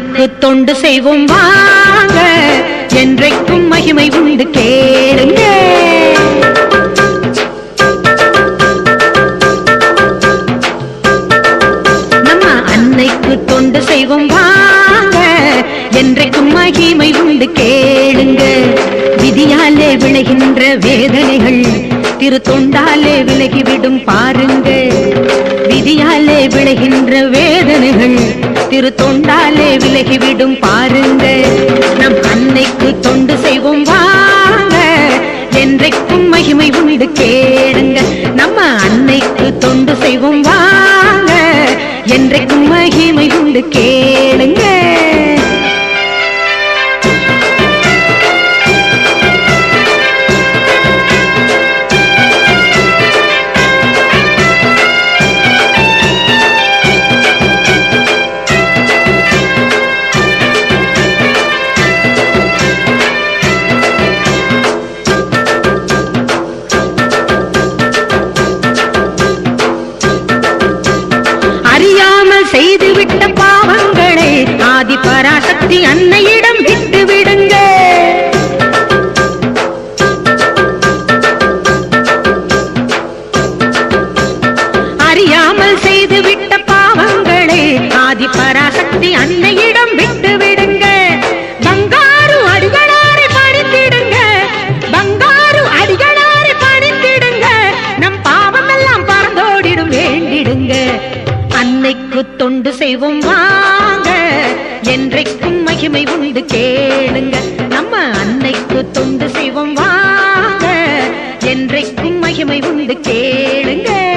அன்னைக்கு தொண்டு செய்வோம் வாங்க என்றைக்கும் மகிமை உண்டு கேளுங்க. நம்ம அன்னைக்கு தொண்டு செய்வோம் வாங்க என்றைக்கும் மகிமை உண்டு கேளுங்க. விதியாலே விளைகின்ற வேதனைகள் திரு தொண்டாலே விலகிவிடும் பாருங்க. விதியாலே விளைகின்ற வேதனைகள் திரு தொண்டாலே விலகிவிடும் பாருங்க. நம் அன்னைக்கு தொண்டு செய்வோம் வாங்க. என்றைக்கும் மகிமை உண்டு கேளுங்க. நம்ம அன்னைக்கு தொண்டு செய்வோம் வாங்க. என்றைக்கும் மகிமை உண்டு கேளுங்க. பராசக்தி அன்னையிடம் விட்டு விடுங்க. அறியாமல் செய்து விட்ட பாவங்களை ஆதி பராசக்தி அன்னையிடம் விட்டு விடுங்க. பங்காரு அடிகளாரை பணித்திடுங்க. பங்காரு அடிகளாரை பணித்திடுங்க. நம் பாவமெல்லாம் பறந்தோடிடும் வேண்டிடுங்க. அன்னைக்கு தொண்டு செய்வோம் வா என்றைக்கும் மகிமை உண்டு கேளுங்க. நம்ம அன்னைக்கு தொண்டு செய்வோம் வாங்க. என்றைக்கும் மகிமை உண்டு கேளுங்க.